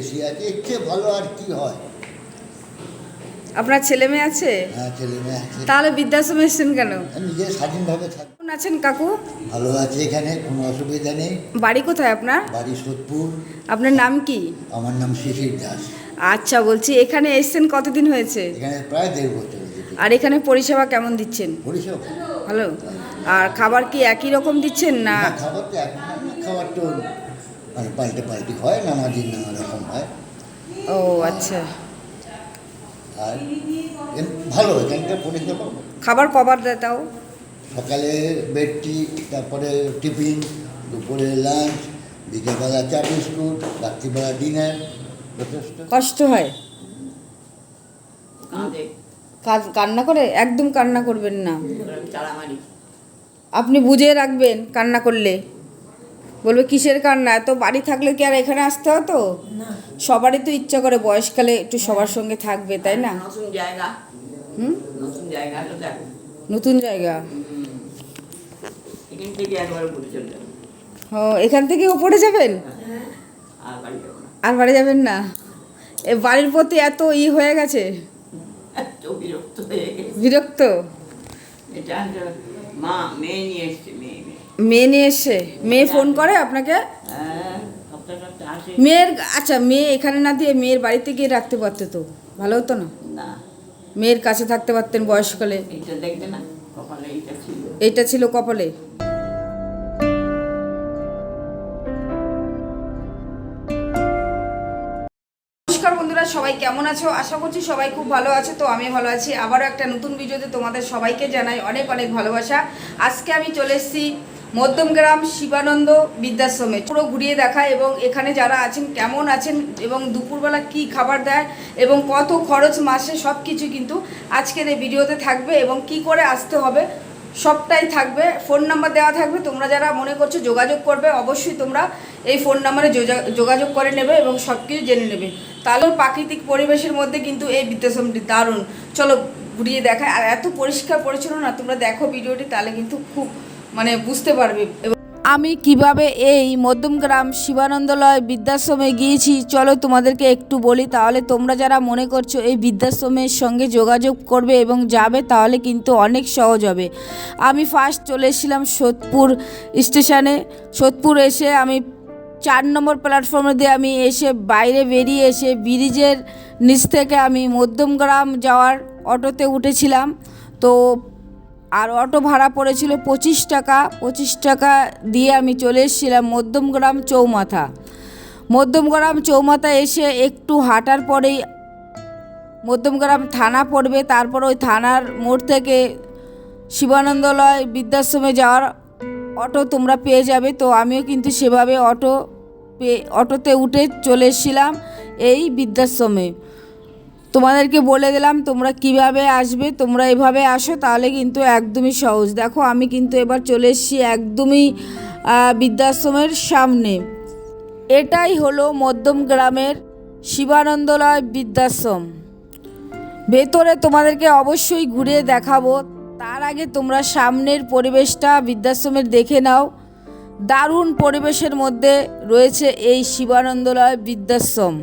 AC আছে এর চেয়ে ভালো আর কি হয়? আপনার ছেলে মেয়ে আছে? হ্যাঁ ছেলে মেয়ে আছে। তাহলে বৃদ্ধাশ্রমে এসেছেন কেন? নিজে স্বাধীনভাবে থাক। কেমন আছেন কাকু? ভালো আছে এখানে কোনো অসুবিধা নেই। বাড়ি কোথায় আপনার? বাড়ি সোদপুর। আপনার নাম কি? আমার নাম শিশির দাস। আচ্ছা বলছি এখানে এসেছেন কতদিন হয়েছে? এখানে প্রায় দেড় বছর আর এখানে পরিষেবা কেমন দিচ্ছেন? পরিষেবা ভালো। আর খাবার কি একই রকম দিচ্ছেন না? না খাবার তো এক খাবার তো মানে পাল্টে পাল্টি হয় নানা দিন নানা রকম হয়। ও আচ্ছা। আর ভালো এখানকার পরিষেবা খাবার কবার দেয় তাও? সকালে বেড টি তারপরে টিফিন দুপুরে লাঞ্চ বিকেলবেলা চা বিস্কুট রাত্রিবেলা ডিনার যথেষ্ট। কষ্ট হয়? কাজ- কান্না করে? একদম কান্না করবেন না। আপনি বুঝে রাখবেন কান্না করলে। বলবে কিসের কান্না? এত বাড়ি থাকলে কি আর এখানে আসতে হতো? সবারই তো ইচ্ছা করে বয়সকালে একটু সবার সঙ্গে থাকবে তাই না? নতুন জায়গা। হুম? নতুন ও এখান থেকে উপরে যাবেন? আর বাড়ি যাব না। আর বাড়ি যাবেন না? এ বাড়ির প্রতি এত ই হয়ে গেছে? বিরক্ত হয়ে মা মেয়ে নিয়ে এসছে মেয়ে মেয়ে। মেয়ে নিয়ে এসে মেয়ে ফোন করে আপনাকে? হ্যাঁ মেয়ের আচ্ছা মেয়ে এখানে না দিয়ে মেয়ের বাড়িতে গিয়ে রাখতে পারতো তো? ভালো হতো না? মেয়ের কাছে থাকতে পারতেন বয়সকালে ছিল। ছিল কপালে? নমস্কার বন্ধুরা সবাই কেমন আছো? আশা করছি সবাই খুব ভালো আছে তো আমি ভালো আছি। আবারও একটা নতুন ভিডিওতে তোমাদের সবাইকে জানাই অনেক অনেক ভালোবাসা। আজকে আমি চলে এসেছি মধ্যমগ্রাম শিবানন্দ বৃদ্ধাশ্রমে পুরো ঘুরিয়ে দেখা এবং এখানে যারা আছেন, কেমন আছেন এবং দুপুরবেলা কি খাবার দেয় এবং কত খরচ মাসে সব কিছু কিন্তু আজকের এই ভিডিওতে থাকবে এবং কি করে আসতে হবে সবটাই থাকবে। ফোন নাম্বার দেওয়া থাকবে, তোমরা যারা মনে করছ যোগাযোগ করবে, অবশ্যই তোমরা এই ফোন নাম্বারে যোগাযোগ করে নেবে এবং সব কিছু জেনে নেবে। তাহলে প্রাকৃতিক পরিবেশের মধ্যে কিন্তু এই বৃদ্ধাশ্রমটি দারুণ। চলো ঘুরিয়ে দেখায়। আর এত পরিষ্কার পরিচ্ছন্ন না, তোমরা দেখো ভিডিওটি, তাহলে কিন্তু খুব মানে বুঝতে পারবে। আমি কীভাবে এই মধ্যমগ্রাম শিবানন্দলয় বৃদ্ধাশ্রমে গিয়েছি, চলো তোমাদেরকে একটু বলি। তাহলে তোমরা যারা মনে করছ এই বৃদ্ধাশ্রমের সঙ্গে যোগাযোগ করবে এবং যাবে, তাহলে কিন্তু অনেক সহজ হবে। আমি ফার্স্ট চলে এসেছিলাম সোদপুর স্টেশনে সোদপুর এসে আমি চার নম্বর প্ল্যাটফর্মে দিয়ে আমি এসে বাইরে বেরিয়ে এসে ব্রিজের নিচ থেকে আমি মধ্যমগ্রাম যাওয়ার অটোতে উঠেছিলাম। তো আর অটো ভাড়া পড়েছিল পঁচিশ টাকা। পঁচিশ টাকা দিয়ে আমি চলে এসেছিলাম মধ্যমগ্রাম চৌমাথা। মধ্যমগ্রাম চৌমাথা এসে একটু হাঁটার পরেই মধ্যমগ্রাম থানা পড়বে। তারপর ওই থানার মোড় থেকে শিবানন্দলয় বৃদ্ধাশ্রমে যাওয়ার অটো তোমরা পেয়ে যাবে। তো আমিও কিন্তু সেভাবে অটো পেয়ে অটোতে উঠে চলে এসেছিলাম এই বৃদ্ধাশ্রমে। তোমাদেরকে বলে দিলাম, তোমরা কীভাবে আসবে, তোমরা এভাবে আসো, তাহলে কিন্তু একদমই সহজ। দেখো, আমি কিন্তু এবার চলে এসেছি একদমই বৃদ্ধাশ্রমের সামনে। এটাই হলো মধ্যম গ্রামের শিবানন্দলয় বৃদ্ধাশ্রম। ভেতরে তোমাদেরকে অবশ্যই ঘুরে দেখাবো। তার আগে তোমরা সামনের পরিবেশটা বৃদ্ধাশ্রমের দেখে নাও। দারুণ পরিবেশের মধ্যে রয়েছে এই শিবানন্দলয় বৃদ্ধাশ্রম।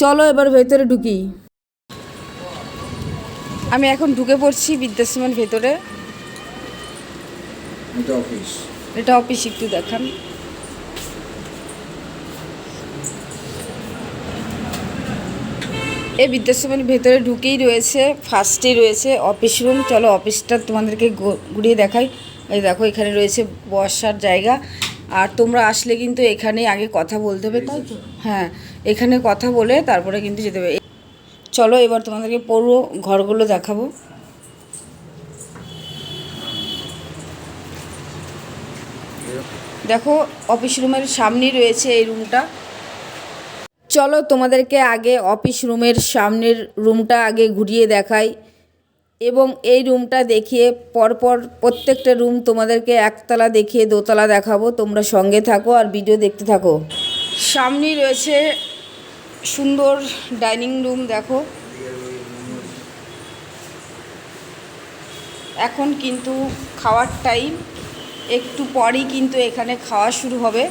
চলো এবার ভেতরে ঢুকি। আমি এখন ঢুকে পড়ছি বৃদ্ধাশ্রমের ভেতরে। এটা অফিস এটা অফিস একটু দেখান। এই বৃদ্ধাশ্রমের ভেতরে ঢুকেই রয়েছে ফার্স্টেই রয়েছে অফিস রুম চলো অফিসটা তোমাদেরকে ঘুরিয়ে দেখাই। এই দেখো এখানে রয়েছে বসার জায়গা। আর তোমরা আসলে কিন্তু এখানে আগে কথা বলতে হবে তাই তো? হ্যাঁ। এখানে কথা বলে তারপরে কিন্তু যেতে হবে। চলো এবার তোমাদেরকে পুরো ঘরগুলো দেখাবো। দেখো অফিস রুমের সামনেই রয়েছে এই রুমটা চলো তোমাদেরকে আগে অফিস রুমের সামনের রুমটা আগে ঘুরিয়ে দেখাই এবং এই রুমটা দেখিয়ে পরপর প্রত্যেকটা রুম তোমাদেরকে একতলা দেখিয়ে দোতলা দেখাবো। তোমরা সঙ্গে থাকো আর ভিডিও দেখতে থাকো। সামনেই রয়েছে সুন্দর ডাইনিং রুম, দেখো। এখন কিন্তু খাওয়ার টাইম। একটু পরই কিন্তু এখানে খাওয়া শুরু হবে।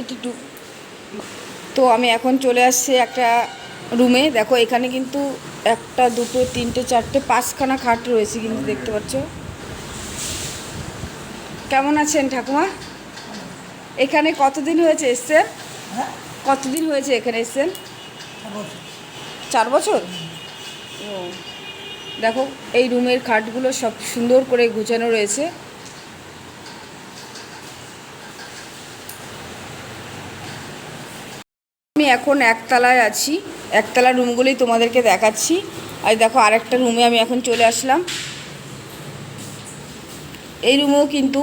একটু তো আমি এখন চলে আসছি একটা রুমে। দেখো, এখানে কিন্তু একটা, দুটো, তিনটে, চারটে, পাঁচখানা খাট রয়েছে কিন্তু দেখতে পাচ্ছ। কেমন আছেন ঠাকুমা? এখানে কতদিন হয়েছে এসছেন? কতদিন হয়েছে এখানে এসছেন? চার বছর? ও। দেখো এই রুমের খাটগুলো সব সুন্দর করে গুছানো রয়েছে। আমি এখন একতলায় আছি। একতলা রুমগুলোই তোমাদেরকে দেখাচ্ছি। আর দেখো আরেকটা রুমে আমি এখন চলে আসলাম। এই রুমেও কিন্তু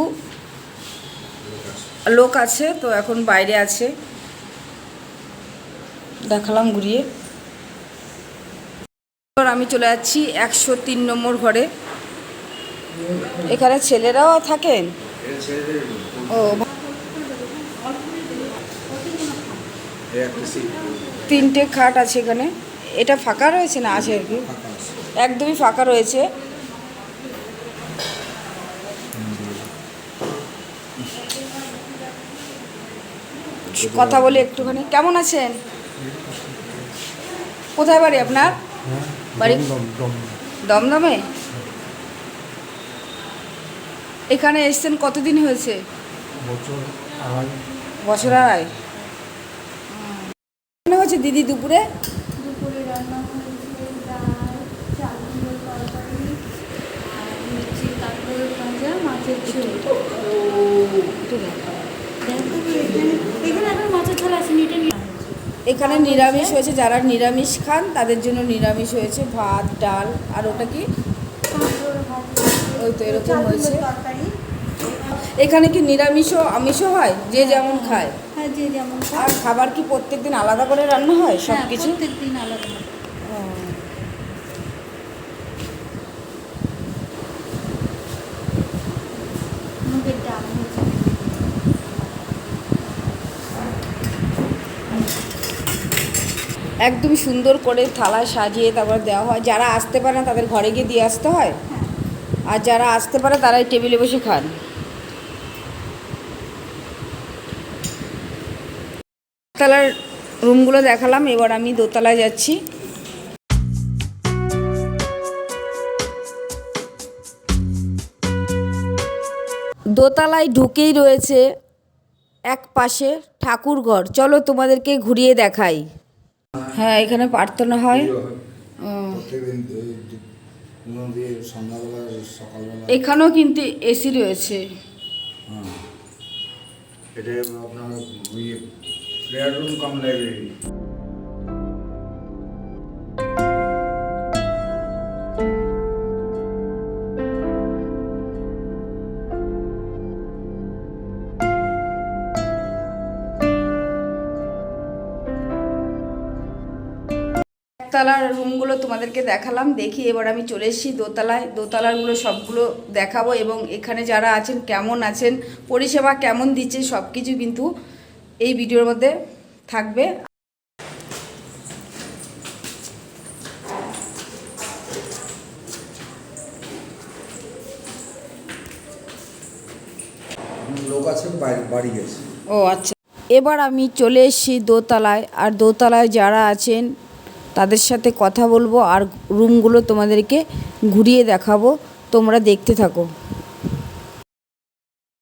লোক আছে তো এখন বাইরে আছে। দেখালাম ঘুরিয়ে। আমি চলে যাচ্ছি একশো তিন নম্বর ঘরে। এখানে ছেলেরাও থাকেন? ও তিনটে খাট আছে এখানে। এটা ফাঁকা রয়েছে না আছে আর কি? একদমই ফাঁকা রয়েছে। কথা বলি একটুখানি? কেমন আছেন? কোথায় বাড়ি আপনার? বাড়ি দমদমে? এখানে এসছেন কতদিন হয়েছে? বছর আড়াই। হয়েছে দিদি দুপুরে? দুপুরে রান্না হয়েছে ডাল চাল কুমড়োর তরকারি আর মির্চি কাঁকড়োর ভাজা মাছের ঝোল দেখো এখানে এখানে এখন মাছের ঝোল আসেনি এটা নিয়ে এখানে নিরামিষ হয়েছে যারা নিরামিষ খান তাদের জন্য নিরামিষ হয়েছে ভাত ডাল আর ওটা কি? ওই তো এরকম হয়েছে। এখানে কি নিরামিষও আমিষও হয়? যে যেমন খায়। হ্যাঁ আর খাবার কি প্রত্যেকদিন আলাদা করে রান্না হয়? সব হ্যাঁ কিছু প্রত্যেক দিন আলাদা মুগের ডাল হয়েছে একদম সুন্দর করে থালায় সাজিয়ে তারপর দেওয়া হয়। যারা আসতে পারে না তাদের ঘরে গিয়ে দিয়ে আসতে হয়? হ্যাঁ। আর যারা আসতে পারে তারাই টেবিলে বসে খান। তলার রুমগুলো দেখালাম এবার আমি দোতলায় যাচ্ছি। দোতলায় ঢুকেই রয়েছে এক পাশে ঠাকুরঘর। চলো তোমাদেরকে ঘুরিয়ে দেখাই। হ্যাঁ এখানে প্রার্থনা হয়। এখানেও কিন্তু এসি রয়েছে। হ্যাঁ। এটা আপনার প্রেয়ার রুম কাম লাইব্রেরি। একতলার রুমগুলো তোমাদেরকে দেখালাম দেখি এবার আমি চলে এসেছি দোতলায়। দোতলারগুলো সবগুলো দেখাবো এবং এখানে যারা আছেন কেমন আছেন পরিষেবা কেমন দিচ্ছে সব কিছু কিন্তু এই ভিডিওর মধ্যে থাকবে। লোক আছে বাড়ি গেছে। ও আচ্ছা। এবার আমি চলে এসেছি দোতলায় আর দোতলায় যারা আছেন তাদের সাথে কথা বলব আর রুমগুলো তোমাদেরকে ঘুরিয়ে দেখাবো। তোমরা দেখতে থাকো।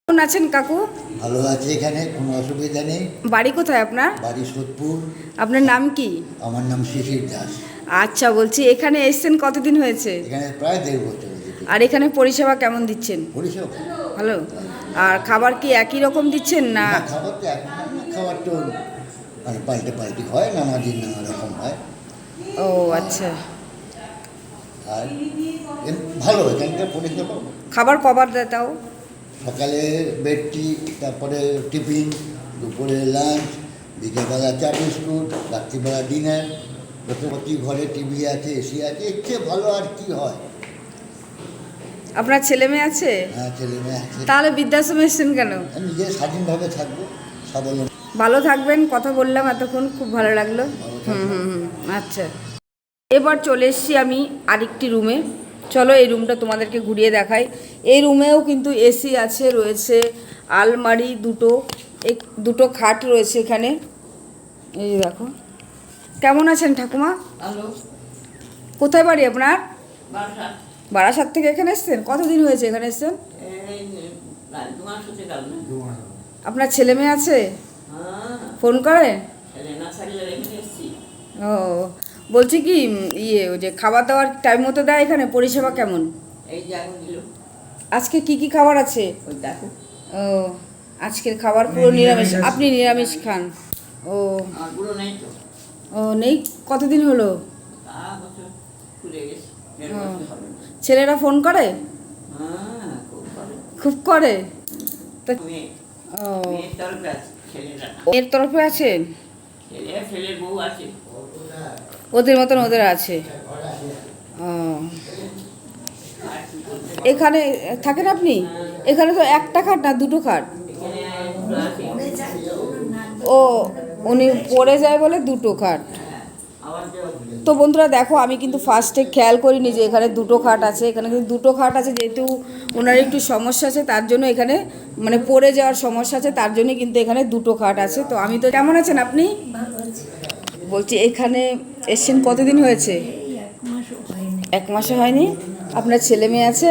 কেমন আছেন কাকু? ভালো আছে এখানে কোনো অসুবিধা নেই। বাড়ি কোথায় আপনার? বাড়ি সোদপুর। আপনার নাম কি? আমার নাম শিশির দাস। আচ্ছা বলছি এখানে এসছেন কতদিন হয়েছে? এখানে প্রায় দেড় বছর আর এখানে পরিষেবা কেমন দিচ্ছেন? পরিষেবা ভালো। আর খাবার কি একই রকম দিচ্ছেন না? খাবার তো খাবার তো মানে পাল্টে পাল্টে হয় নানা দিন নানা রকম হয়। ও আচ্ছা। আর ভালো এখানকার পরিষেবা খাবার কবার দেয় তাও? সকালে বেড টি তারপরে টিফিন দুপুরে লাঞ্চ বিকেলবেলা চা বিস্কুট রাত্রিবেলা ডিনার প্রতি ঘরে টিভি আছে এসি আছে এর চেয়ে ভালো আর কি হয়? আপনার ছেলে মেয়ে আছে? হ্যাঁ ছেলে মেয়ে আছে। তাহলে বৃদ্ধাশ্রমে এসছেন কেন? আমি নিজে স্বাধীনভাবে থাকব স্বাবলম্বী ভালো থাকবেন কথা বললাম এতক্ষণ খুব ভালো লাগল। হুম হুম হুম আচ্ছা। এবার চলে এসেছি আমি আরেকটি রুমে। চলো এই রুমটা তোমাদেরকে ঘুরিয়ে দেখাই। এই রুমেও কিন্তু এসি আছে রয়েছে আলমারি দুটো এক দুটো খাট রয়েছে এখানে। এই দেখো। কেমন আছেন ঠাকুমা? কোথায় বাড়ি আপনার? বারাসাত। থেকে এখানে এসছেন? কতদিন হয়েছে এখানে এসছেন? আপনার ছেলে মেয়ে আছে? হ্যাঁ। ফোন করে? ও বলছি কি ইয়ে ওই যে খাবার দাবার টাইম মতো দেয় এখানে? পরিষেবা কেমন? এই যে এখন দিল। আজকে কি কি খাবার আছে? ও আজকের খাবার পুরো নিরামিষ। আপনি নিরামিষ খান। ও। ও নেই? কতদিন হলো। ছেলেরা ফোন করে? হ্যাঁ খুব করে। তো ও। এর তরফে আছেন ছেলে বউ আছে। ওদের মতন ওদের আছে। ও। এখানে, থাকেন আপনি? এখানে তো একটা খাট না, দুটো খাট? ও, উনি পড়ে যায় বলে দুটো খাট। তো বন্ধুরা দেখো, আমি কিন্তু ফার্স্টে খেয়াল করিনি যে এখানে দুটো খাট আছে। এখানে কিন্তু দুটো খাট আছে, যেহেতু ওনার একটু সমস্যা আছে, তার জন্য এখানে মানে পড়ে যাওয়ার সমস্যা আছে, তার জন্য কিন্তু এখানে দুটো খাট আছে। তো আমি তো, কেমন আছেন আপনি? বলছি এখানে এসছেন কতদিন হয়েছে? এক মাসে হয়নি? আপনার ছেলে মেয়ে আছে?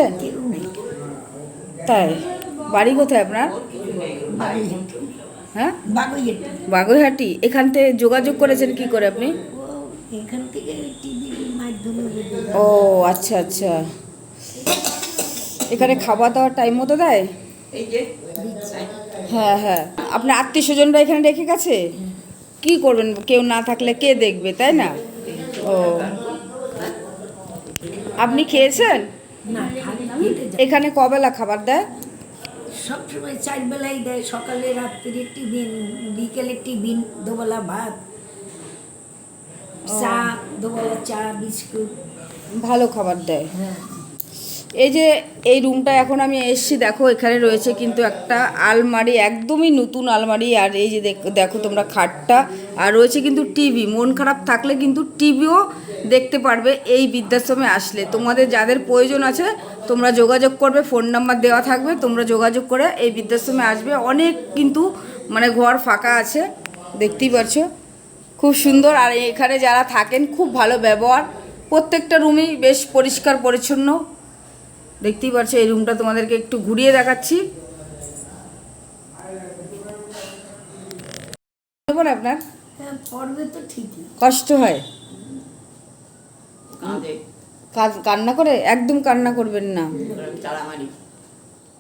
তাই? বাড়ি কোথায় আপনার? হ্যাঁ? বাগুইহাটি। এখান থেকে যোগাযোগ করেছেন কি করে আপনি। ও আচ্ছা আচ্ছা। এখানে খাওয়া দাওয়ার টাইম মতো দেয়? হ্যাঁ হ্যাঁ। আপনার আত্মীয় স্বজনরা এখানে রেখে গেছে? কি করবেন? কেউ না থাকলে কে দেখবে তাই না? ও। আপনি খেয়েছেন? এখানে কবেলা খাবার দেয়? সবসময় চার বেলাই দেয় সকালে রাত্রি টিফিন বিকেলে টিফিন দুবেলা ভাত চা দুবেলা চা বিস্কুট। ভালো খাবার দেয়। হ্যাঁ। এই যে এই রুমটা এখন আমি এসছি, দেখো এখানে রয়েছে কিন্তু একটা আলমারি, একদমই নতুন আলমারি। আর এই যে দেখ- তোমরা খাটটা, আর রয়েছে কিন্তু টিভি মন খারাপ থাকলে কিন্তু টিভিও দেখতে পারবে এই বৃদ্ধাশ্রমে আসলে। তোমাদের যাদের প্রয়োজন আছে, তোমরা যোগাযোগ করবে ফোন নাম্বার দেওয়া থাকবে, তোমরা যোগাযোগ করে এই বৃদ্ধাশ্রমে আসবে। অনেক কিন্তু মানে ঘর ফাঁকা আছে, দেখতেই পারছ? খুব সুন্দর। আর এখানে যারা থাকেন, খুব ভালো ব্যবহার। প্রত্যেকটা রুমই বেশ পরিষ্কার, পরিচ্ছন্ন। দেখতেই পারছ এই রুমটা তোমাদেরকে একটু ঘুরিয়ে দেখাচ্ছি। আপনার? হ্যাঁ পড়বে তো ঠিকই। কষ্ট হয়। কান্না করে? একদম কান্না করবেন না।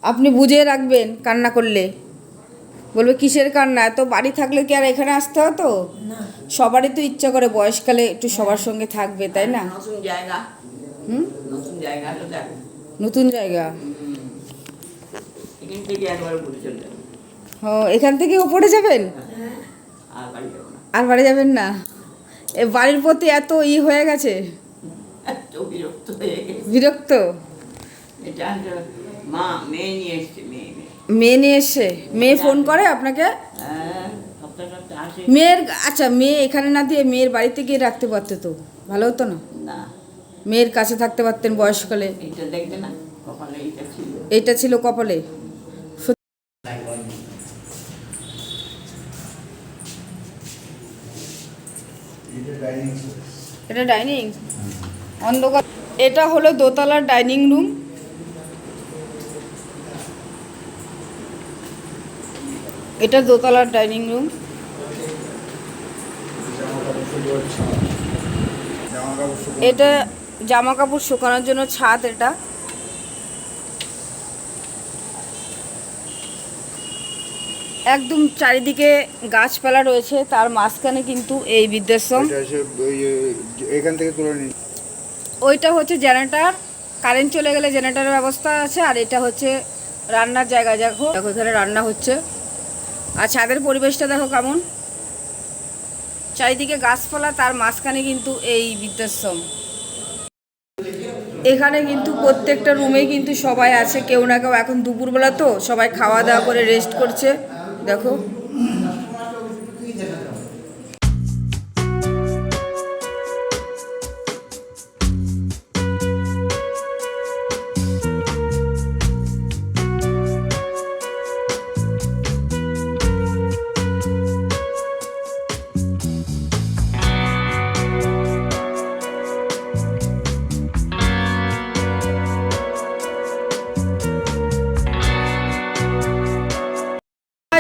আপনি বুঝে রাখবেন কান্না করলে। বলবে কিসের কান্না? এত বাড়ি থাকলে কি আর এখানে আসতে হতো? সবারই তো ইচ্ছা করে বয়সকালে একটু সবার সঙ্গে থাকবে তাই না? নতুন জায়গা। হুম? নতুন জায়গা নতুন জায়গা। ও এখান থেকে ওপরে যাবেন? আর বাড়ি যাব না। আর বাড়ি যাবেন না? এ বাড়ির প্রতি এত ই হয়ে গেছে? বিরক্ত হয়ে মেয়ে নিয়ে এসে মেয়ে ফোন করে আপনাকে? হ্যাঁ মেয়ের আচ্ছা মেয়ে এখানে না দিয়ে মেয়ের বাড়িতে গিয়ে রাখতে পারতো তো? ভালো হতো না? না। মেয়ের কাছে থাকতে পারতেন বয়সকালে। ছিল। ছিল কপালে। এটা ডাইনিং। অন্ধকার। এটা হলো দোতলার ডাইনিং রুম। এটা দোতলার ডাইনিং রুম। এটা জামা কাপড় শুকানোর জন্য ছাদ এটা। একদম চারিদিকে গাছপালা রয়েছে তার মাঝখানে কিন্তু এই বৃদ্ধাশ্রম। এখান থেকে তুলে নিন। ওইটা হচ্ছে জেনারেটার কারেন্ট চলে গেলে জেনারেটারের ব্যবস্থা আছে আর এটা হচ্ছে রান্নার জায়গা। দেখো দেখো এখানে রান্না হচ্ছে। আর ছাদের পরিবেশটা দেখো কেমন। চারিদিকে গাছপালা তার মাঝখানে কিন্তু এই বৃদ্ধাশ্রম। এখানে কিন্তু প্রত্যেকটা রুমে কিন্তু সবাই আছে, কেউ না কেউ। এখন দুপুরবেলা তো সবাই খাওয়া দাওয়া করে রেস্ট করছে। দেখো।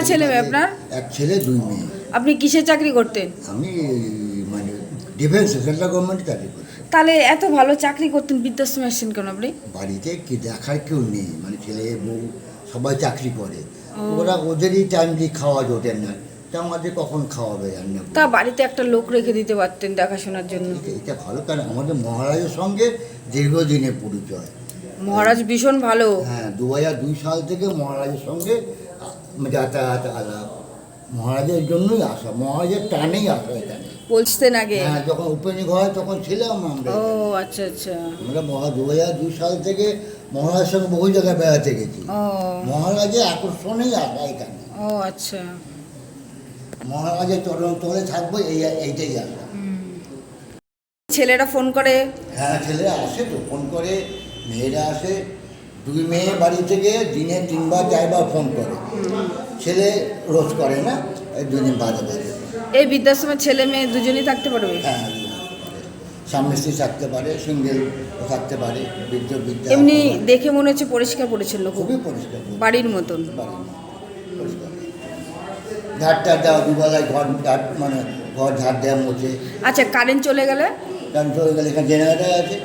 ছেলে মেয়ে আপনার? এক ছেলে দুই মেয়ে। আপনি কিসে চাকরি করতেন? আমি মানে ডিফেন্স সেন্ট্রাল গভর্নমেন্ট চাকরি করি। তাহলে এত ভালো চাকরি করতেন বৃদ্ধাশ্রমে আসছেন কেন আপনি? বাড়িতে কি দেখার কেউ নেই মানে ছেলে বউ সবাই চাকরি করে। ওরা ওদেরই টাইমলি খাওয়া জোটে না। তা আমাদের কখন খাওয়াবে রান্না তা বাড়িতে একটা লোক রেখে দিতে পারতেন দেখাশোনার জন্য। এটা- ভালো কারণ আমাদের মহারাজের সঙ্গে দীর্ঘদিনের পরিচয়। মহারাজ ভীষণ ভালো। হ্যাঁ দু হাজার দুই সাল থেকে মহারাজের সঙ্গে যাতায়াত আলাপ মহারাজের জন্যই আসা। মহারাজের টানেই আসা এখানে। বলছেন আগে? হ্যাঁ যখন ওপেনিং হয় তখন ছিলাম আমরা। ও আচ্ছা আচ্ছা। আমরা মহা দু হাজার দুই সাল থেকে মহারাজের সঙ্গে বহু জায়গায় বেড়াতে গেছি। ও। মহারাজের আকর্ষণেই আসা এখানে। ও আচ্ছা। মহারাজের চরণ তলে থাকব এই এইটাই আসা। ছেলেরা ফোন করে? হ্যাঁ ছেলেরা আসে তো ফোন করে মেয়েরা আসে। দুই মেয়ে বাড়ি থেকে দিনে তিনবার চারবার ফোন করে। ছেলে রোজ করে না দুদিন বাদে বাদে। এই বৃদ্ধাশ্রমের ছেলে মেয়ে দুজনেই থাকতে পারবে? হ্যাঁ স্বামী স্ত্রী থাকতে পারে সিঙ্গেল থাকতে পারে বৃদ্ধ বিদ্যা এমনি দেখে মনে হচ্ছে পরিষ্কার পরিচ্ছন্ন খুবই পরিষ্কার বাড়ির মতন। ঝাড় টাড় দেওয়া দুবেলায় ঘর ঝাড় মানে ঘর ঝাড় দেওয়া মোছে। আচ্ছা কারেন্ট চলে গেলে? কারণ চলে গেলে এখানে জেনারেটার আছে।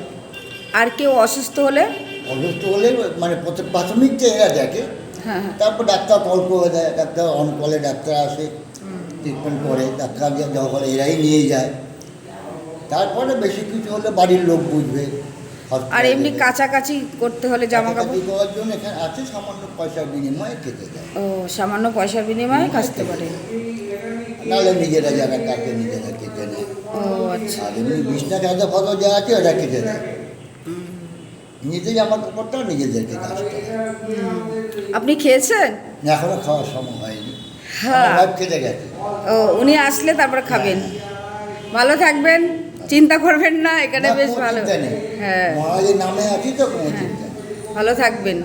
আর কেউ অসুস্থ হলে? অসুস্থ হলে মানে প্রথম প্রাথমিক যে এরা দেখে হ্যাঁ হ্যাঁ। তারপর ডাক্তার কল করে দেয় ডাক্তার অন কলে ডাক্তার আসে ট্রিটমেন্ট করে ডাক্তার যে যাওয়া হলে এরাই নিয়ে যায়। তারপরে বেশি কিছু হলে বাড়ির লোক বুঝবে আর এমনি কাছাকাছি করতে হলে জামা কাপড় করার জন্য এখানে আছে সামান্য পয়সার বিনিময়ে খেতে যায়। ও সামান্য পয়সার বিনিময়ে কাচতে পারে। নাহলে নিজেরা যারা কাকে নিজেরা কেটে নেয়। ও আচ্ছা। আর এমনি বিছনা চাঁদা ফাঁদা যা আছে ওরা কেটে দেয়। নিজে জামা কাপড়টা নিজেদেরকে আপনি খেয়েছেন? এখনও খাওয়ার সময় হয়নি। হ্যাঁ। খেতে গেছে। ও উনি আসলে তারপরে খাবেন। ভালো থাকবেন চিন্তা করবেন না এখানে বেশ ভালো। হ্যাঁ। মহারাজের নামে আছি তো কোনো চিন্তা ভালো থাকবেন।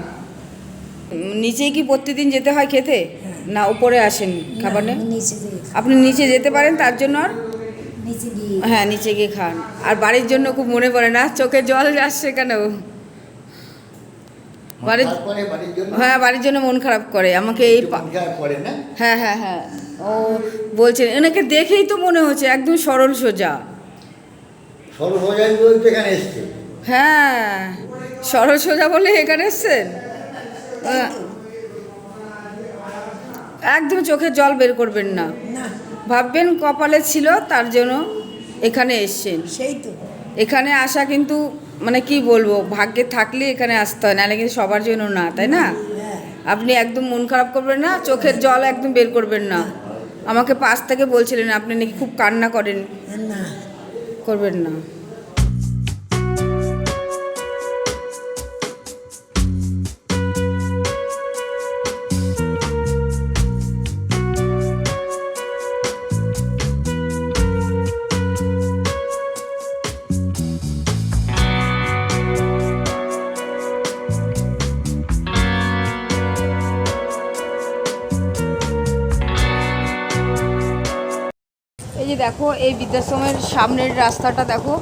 নিচেই কি প্রতিদিন যেতে হয় খেতে? না উপরে আসেন খাবার নিয়ে? নিচে আপনি নিচে যেতে পারেন তার জন্য আর? হ্যাঁ নিচে গিয়ে খান। আর বাড়ির জন্য খুব মনে পড়ে না চোখে জল আসছে কেন? বাড়ির তারপরে বাড়ির জন্য হ্যাঁ বাড়ির জন্য মন খারাপ করে। আমাকে এই হ্যাঁ হ্যাঁ হ্যাঁ। ও বলছেন এনাকে দেখেই তো মনে হচ্ছে একদম সরল সোজা। সর্বজয় বলতে এখানে এসছে। হ্যাঁ সরল সোজা বলে এখানে এসছেন হ্যাঁ। একদম চোখে জল বের করবেন না। না। ভাববেন কপালে ছিল তার জন্য এখানে এসছেন। সেই তো। এখানে আসা কিন্তু মানে কি বলব ভাগ্যে থাকলে এখানে আসতে হয় নাহলে কিন্তু সবার জন্য না তাই না? আপনি একদম মন খারাপ করবেন না চোখের জল একদম বের করবেন না। আমাকে পাশ থেকে বলছিলেন আপনি নাকি খুব কান্না করেন। করবেন না। দেখো এই বৃদ্ধাশ্রমের সামনের রাস্তাটা দেখো।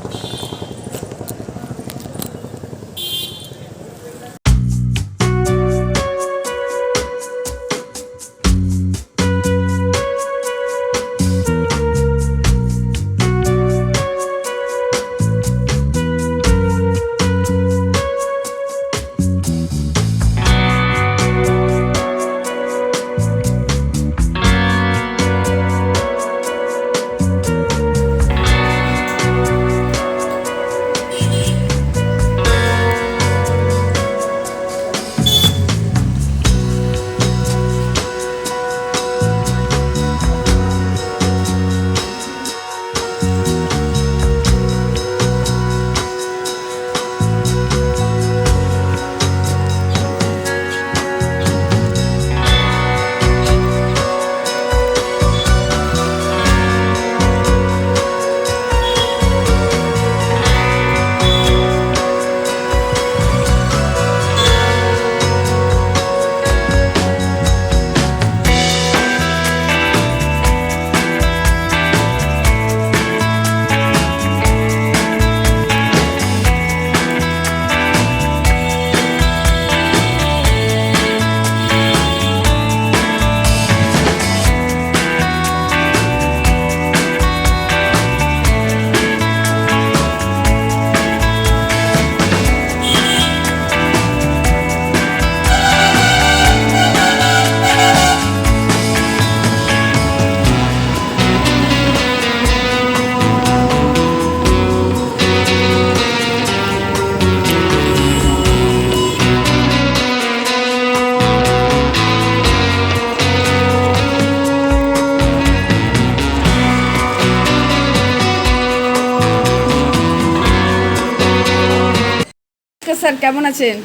কেমন আছেন?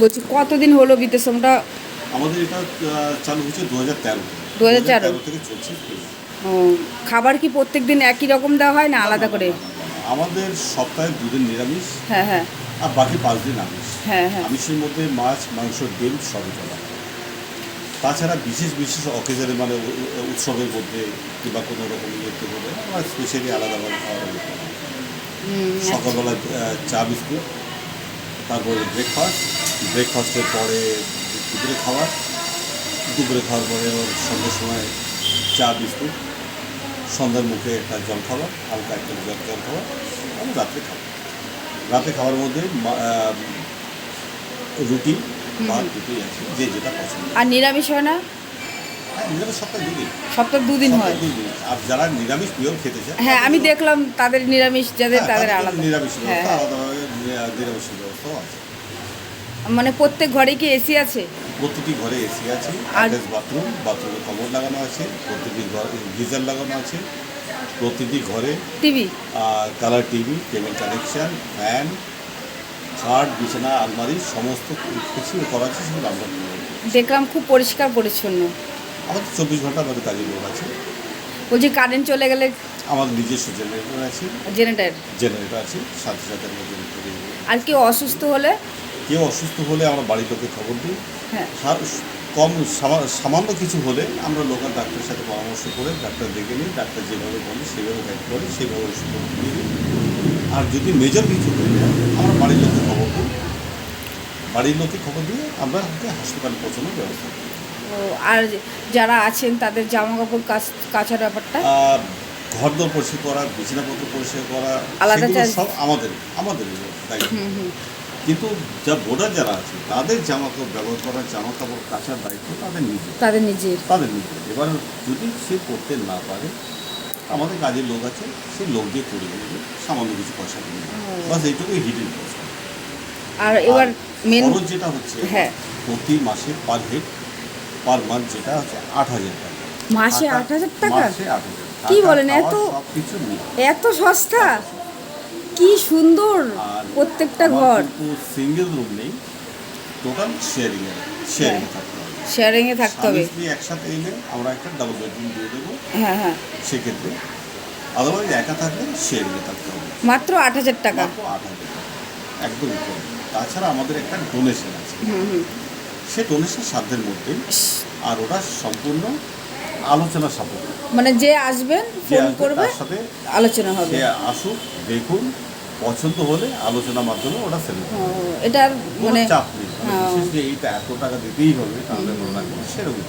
বলছি কতদিন হলো বৃদ্ধাশ্রমটা আমাদের এটা চালু হয়েছে দু হাজার তেরো। 2013 থেকে চলছে ও, খাবার কি প্রত্যেক দিন একই রকম দেওয়া হয় না আলাদা করে? আমাদের সপ্তাহে দুদিন নিরামিষ হ্যাঁ হ্যাঁ। আর বাকি পাঁচ দিন আমিষ। হ্যাঁ হ্যাঁ। আমিষের মধ্যে মাছ মাংস ডিম সবই চলা তাছাড়া বিশেষ বিশেষ অকেজনে মানে উৎসবের মধ্যে কিংবা কোনো রকম ইয়েতে বলে আমরা স্পেশালি আলাদাভাবে খাওয়া সকালবেলা চা বিস্কুট তারপরে ব্রেকফাস্ট ব্রেকফাস্টের পরে দুপুরে খাবার দুপুরে খাওয়ার পরে সন্ধ্যের সময় চা বিস্কুট সন্ধ্যার মুখে একটা জল খাবার হালকা একটা জল জল খাবার এবং রাত্রে খাবার। রাতে খাওয়ার মধ্যে রুটি বা দুটোই আছে যে যেটা পছন্দ। আর নিরামিষ হয় না? সপ্তাহে দুদিন। সপ্তাহ দুদিন হয়। আর যারা নিরামিষ পিওর খেতে চায় হ্যাঁ আমি দেখলাম তাদের নিরামিষ যাদের হ্যাঁ, তাদের আলাদা। নিরামিষ হ্যাঁ। ব্যবস্থা হ্যাঁ। আলাদাভাবে নি- ব্যবস্থাও আছে। মানে প্রত্যেক ঘরে কি এসি আছে? প্রতিটি ঘরে এসি আছে অ্যাটাচ বাথরুম বাথরুমে কমোড লাগানো আছে প্রতিটি ঘরে গিজার লাগানো আছে প্রতিটি ঘরে TV? Colour TV cable connection fan খাট বিছানা আলমারি সমস্ত কিছু করা আছে সেগুলো আমরা দেখলাম খুব পরিষ্কার পরিচ্ছন্ন। আমাদের চব্বিশ ঘণ্টা আমাদের কাজের লোক আছে। বলছি কারেন্ট চলে গেলে আমাদের নিজস্ব জেনারেটর আছে। জেনারেটার জেনারেটর আছে সাথে সাথে আমরা জেনারেটর আর কেউ অসুস্থ হলে? কেউ অসুস্থ হলে আমরা বাড়ির লোকে খবর দিই। হ্যাঁ। কম সামান্য কিছু হলে আমরা লোকাল ডাক্তারের সাথে পরামর্শ করে ডাক্তার দেখে নিই। ডাক্তার যেভাবে বলে সেভাবে গাইড করে সেভাবে ওষুধ দিয়ে আর যদি মেজর কিছু হয়ে যায় আমরা বাড়ির লোককে খবর দিই। বাড়ির লোককে খবর দিয়ে আমরা হাসপাতালে পৌঁছানোর ব্যবস্থা করি। আর যারা আছেন তাদের জামা কাপড় কাচ কাচার ব্যাপারটা? ঘর দর পরিষ্কার করা বিছানাপত্র পরিষ্কার করা আলাদা সব আমাদের আমাদের কিন্তু যা বোর্ডার যারা আছে তাদের জামা কাপড় ব্যবহার করা জামা কাপড় কাচার দায়িত্ব তাদের নিজে তাদের নিজের। তাদের নিজে এবার যদি সে করতে না পারে আমাদের কাজের লোক আছে সেই লোক দিয়ে করে দেবে সামান্য কিছু পয়সা দিয়ে। বাস এইটুকুই হিডেন পয়সা। আর এবার মেন যেটা হচ্ছে হ্যাঁ। প্রতি মাসে পার হেড পার মান্থ যেটা হচ্ছে আট হাজার টাকা। মাসে আট হাজার টাকা? মাসে আট হাজার কি বলেন, এত? সব কিছু নিয়ে এত সস্তা? কি সুন্দর আর প্রত্যেকটা ঘর। সিঙ্গেল রুম নেই। টোটাল শেয়ারিং এ শেয়ারিং এ থাকতে হবে। শেয়ারিং এ থাকতে হবে। স্বামী একসাথে এলে আমরা একটা ডাবল বেডরুম দিয়ে দেবো। হ্যাঁ হ্যাঁ। সেক্ষেত্রে আদারওয়াইজ একা থাকলে শেয়ারিং এ থাকতে হবে। মাত্র আট হাজার টাকা? মাত্র আট হাজার টাকা। একদমই কম। তাছাড়া আমাদের একটা ডোনেশন আছে। হুম হুম। সে ডোনেশন সাধ্যের মধ্যে আর ওটা সম্পূর্ণ আলোচনা সাপোর্ট মানে যে আসবেন ফোন করবে সাথে আলোচনা হবে। সে আসুক দেখুন পছন্দ হলে আলোচনার মাধ্যমে ওটা এটার কোনো মানে চাপ নেই। মানে হ্যাঁ। যে এইটা এত টাকা দিতেই হবে তাহলে কোনো না সেরকম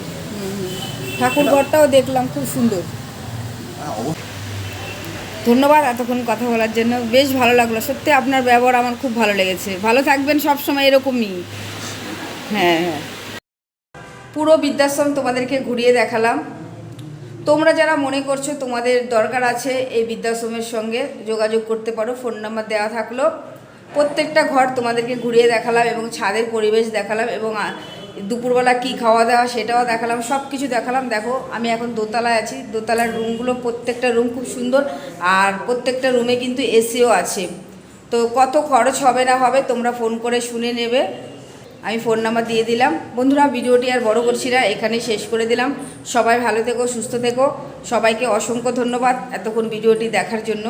ঠাকুর ঘরটাও দেখলাম খুব সুন্দর। হ্যাঁ, ধন্যবাদ এতক্ষণ কথা বলার জন্য। বেশ ভালো লাগল। সত্যি আপনার ব্যবহার আমার খুব ভালো লেগেছে। ভালো থাকবেন সব সময় এরকমই। হ্যাঁ হ্যাঁ। পুরো বৃদ্ধাশ্রম তোমাদেরকে ঘুরিয়ে দেখালাম। তোমরা যারা মনে করছ তোমাদের দরকার আছে এই বৃদ্ধাশ্রমের সঙ্গে যোগাযোগ করতে পারো, ফোন নাম্বার দেওয়া থাকল। প্রত্যেকটা ঘর তোমাদেরকে ঘুরিয়ে দেখালাম এবং ছাদের পরিবেশ দেখালাম এবং দুপুরবেলা কি খাওয়া দাওয়া সেটাও দেখালাম সব কিছু দেখালাম। দেখো, আমি এখন দোতলায় আছি, দোতলার রুমগুলো প্রত্যেকটা রুম খুব সুন্দর আর প্রত্যেকটা রুমে কিন্তু এসিও আছে। তো কত খরচ হবে না হবে তোমরা ফোন করে শুনে নেবে। আমি ফোন নাম্বার দিয়ে দিলাম। বন্ধুরা, ভিডিওটি আর বড় করছি না, এখানেই শেষ করে দিলাম। সবাই ভালো থেকো, সুস্থ থেকো। সবাইকে অসংখ্য ধন্যবাদ এতক্ষণ ভিডিওটি দেখার জন্য।